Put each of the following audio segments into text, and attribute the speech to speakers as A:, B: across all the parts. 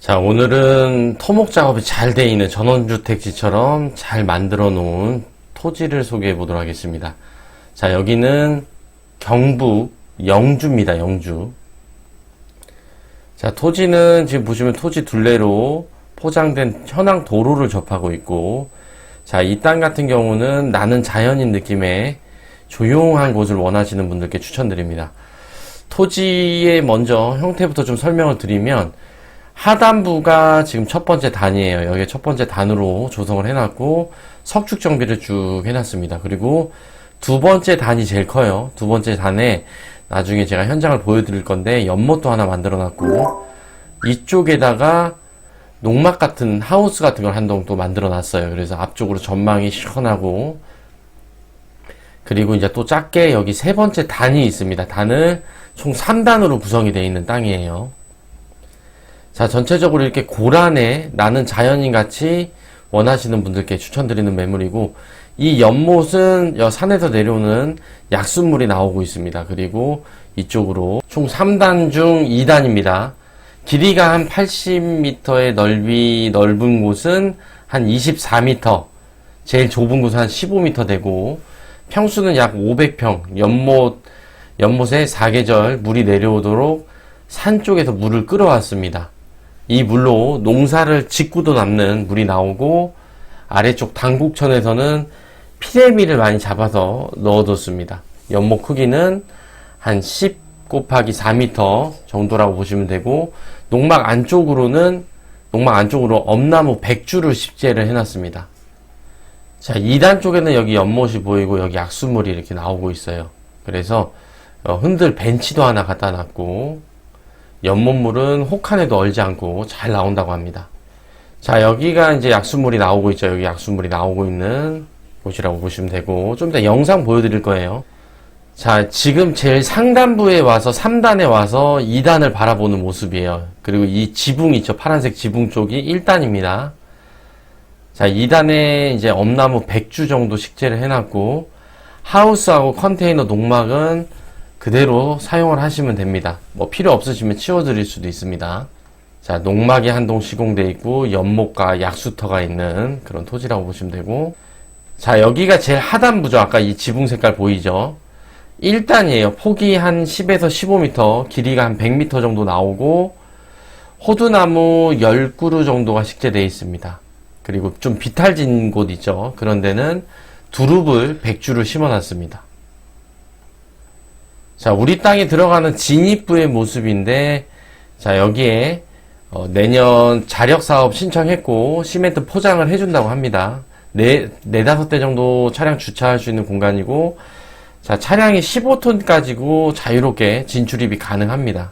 A: 자, 오늘은 토목 작업이 잘 돼 있는 전원주택지처럼 잘 만들어 놓은 토지를 소개해 보도록 하겠습니다. 자, 여기는 경북 영주입니다, 영주. 자, 토지는 지금 보시면 토지 둘레로 포장된 현황 도로를 접하고 있고, 자, 이 땅 같은 경우는 나는 자연인 느낌의 조용한 곳을 원하시는 분들께 추천드립니다. 토지의 먼저 형태부터 좀 설명을 드리면, 하단부가 지금 첫 번째 단이에요. 여기 첫 번째 단으로 조성을 해놨고, 석축 정비를 쭉 해놨습니다. 그리고 두 번째 단이 제일 커요. 두 번째 단에 나중에 제가 현장을 보여드릴 건데, 연못도 하나 만들어놨고, 이쪽에다가 농막 같은 하우스 같은 걸 한 동 또 만들어 놨어요. 그래서 앞쪽으로 전망이 시원하고 그리고 이제 또 작게 여기 세 번째 단이 있습니다. 단을 총 3단으로 구성이 되어 있는 땅이에요. 자, 전체적으로 이렇게 고란에 나는 자연인 같이 원하시는 분들께 추천드리는 매물이고 이 연못은 여 산에서 내려오는 약수물이 나오고 있습니다. 그리고 이쪽으로 총 3단 중 2단입니다. 길이가 한 80m의 넓이 넓은 곳은 한 24m, 제일 좁은 곳은 한 15m 되고 평수는 약 500평, 연못 연못에 사계절 물이 내려오도록 산 쪽에서 물을 끌어왔습니다. 이 물로 농사를 짓고도 남는 물이 나오고 아래쪽 당국천에서는 피레미를 많이 잡아서 넣어뒀습니다. 연못 크기는 한 10 곱하기 4m 정도라고 보시면 되고 농막 안쪽으로는 농막 안쪽으로 엄나무 100주를 식재를 해놨습니다. 자, 2단 쪽에는 여기 연못이 보이고 여기 약수물이 이렇게 나오고 있어요. 그래서 어, 흔들 벤치도 하나 갖다 놨고 연못물은 혹한에도 얼지 않고 잘 나온다고 합니다. 자, 여기가 이제 약수물이 나오고 있죠. 여기 약수물이 나오고 있는 곳이라고 보시면 되고 좀 이따 영상 보여드릴 거예요. 자, 지금 제일 상단부에 와서 3단에 와서 2단을 바라보는 모습이에요. 그리고 이 지붕 있죠. 파란색 지붕 쪽이 1단입니다. 자, 2단에 이제 엄나무 100주 정도 식재를 해놨고, 하우스하고 컨테이너 농막은 그대로 사용을 하시면 됩니다. 뭐 필요 없으시면 치워드릴 수도 있습니다. 자, 농막이 한 동 시공돼 있고, 연못과 약수터가 있는 그런 토지라고 보시면 되고, 자, 여기가 제일 하단부죠. 아까 이 지붕 색깔 보이죠? 1단이에요. 폭이 한 10에서 15m, 길이가 한 100m 정도 나오고, 호두나무 10그루 정도가 식재되어 있습니다. 그리고 좀 비탈진 곳 있죠. 그런 데는 두릅을 100주를 심어놨습니다. 자, 우리 땅에 들어가는 진입부의 모습인데, 자, 여기에 어, 내년 자력 사업 신청했고, 시멘트 포장을 해준다고 합니다. 네, 네다섯 대 정도 차량 주차할 수 있는 공간이고, 자, 차량이 15톤까지고 자유롭게 진출입이 가능합니다.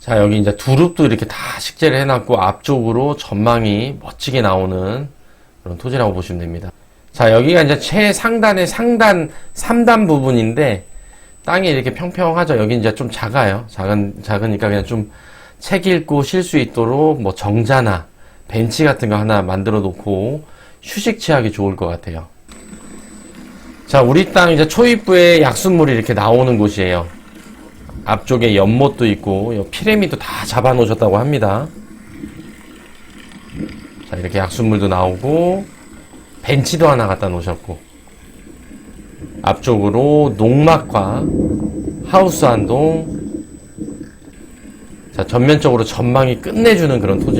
A: 자, 여기 이제 두릅도 이렇게 다 식재를 해놨고, 앞쪽으로 전망이 멋지게 나오는 그런 토지라고 보시면 됩니다. 자, 여기가 이제 최상단의 상단, 3단 부분인데, 땅이 이렇게 평평하죠. 여기 이제 좀 작아요. 작은, 작으니까 그냥 좀 책 읽고 쉴 수 있도록 뭐 정자나 벤치 같은 거 하나 만들어 놓고 휴식 취하기 좋을 것 같아요. 자, 우리 땅 이제 초입부에 약수물이 이렇게 나오는 곳이에요. 앞쪽에 연못도 있고, 요 피레미도 다 잡아 놓으셨다고 합니다. 자, 이렇게 약수물도 나오고, 벤치도 하나 갖다 놓으셨고, 앞쪽으로 농막과 하우스 한 동, 자, 전면적으로 전망이 끝내주는 그런 토지입니다.